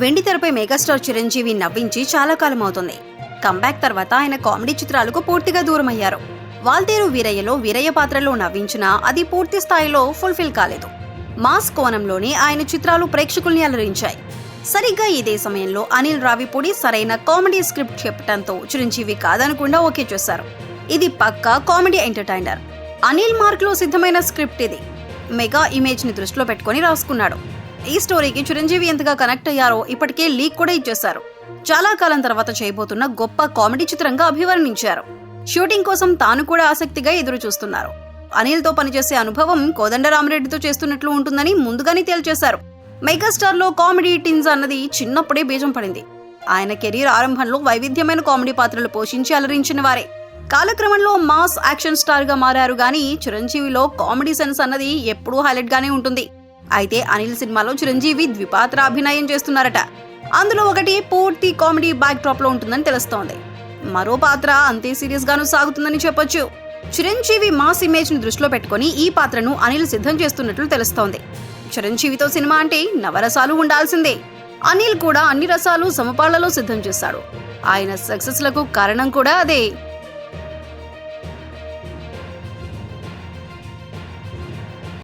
వెండి తెరపై మెగాస్టార్ చిరంజీవి నవ్వించి చాలా కాలం అవుతుంది. కంబ్యాక్ తర్వాత ఆయన కామెడీ చిత్రాలకు పూర్తిగా దూరమయ్యారు. వాల్తేరు వీరయ్యలో వీరయ్య పాత్రలో నవ్వించినా అది పూర్తి స్థాయిలో ఫుల్ఫిల్ కాలేదు. మాస్ కోణంలోనే ఆయన చిత్రాలు ప్రేక్షకుల్ని అలరించాయి. సరిగ్గా ఇదే సమయంలో అనిల్ రావిపూడి సరైన కామెడీ స్క్రిప్ట్ చెప్పడంతో చిరంజీవి కాదనకుండా ఓకే చేశారు. ఇది పక్కా కామెడీ ఎంటర్టైనర్. అనిల్ మార్క్లో సిద్ధమైన స్క్రిప్ట్ ఇది. మెగా ఇమేజ్ని దృష్టిలో పెట్టుకొని రాసుకున్నాడు. ఈ స్టోరీకి చిరంజీవి ఎంతగా కనెక్ట్ అయ్యారో ఇప్పటికే లీక్ కూడా ఇచ్చేశారు. చాలా కాలం తర్వాత చేయబోతున్న గొప్ప కామెడీ చిత్రంగా అభివర్ణించారు. షూటింగ్ కోసం తాను కూడా ఆసక్తిగా ఎదురు చూస్తున్నారు అనిల్తో పనిచేసే అనుభవం కోదండరామరెడ్డితో చేస్తున్నట్లు ఉంటుందని ముందుగానే తేల్చేశారు. మెగాస్టార్లో కామెడీ టిన్స్ అన్నది చిన్నప్పుడే బీజం పడింది. ఆయన కెరీర్ ఆరంభంలో వైవిధ్యమైన కామెడీ పాత్రలు పోషించి అలరించిన వారే. కాలక్రమంలో మాస్ యాక్షన్ స్టార్గా మారారు గాని చిరంజీవిలో కామెడీ సెన్స్ అన్నది ఎప్పుడూ హైలైట్గానే ఉంటుంది. అయితే అనిల్ సినిమాలో చిరంజీవి ద్విపాత్ర అభినయం చేస్తున్నారట. అందులో ఒకటి పూర్తి కామెడీ బ్యాక్ డ్రాప్లో ఉంటుందని తెలుస్తోంది. మరో పాత్ర అంతే సీరియస్ గాను సాగుతుందని చెప్పొచ్చు. చిరంజీవి మాస్ ఇమేజ్ని దృష్టిలో పెట్టుకొని ఈ పాత్రను అనిల్ సిద్ధం చేస్తున్నట్లు తెలుస్తోంది. చిరంజీవితో సినిమా అంటే నవరసాలు ఉండాల్సిందే. అనిల్ కూడా అన్ని రసాలు సమపాళ్ళలో సిద్ధం చేశాడు ఆయన సక్సెస్లకు కారణం కూడా అదే.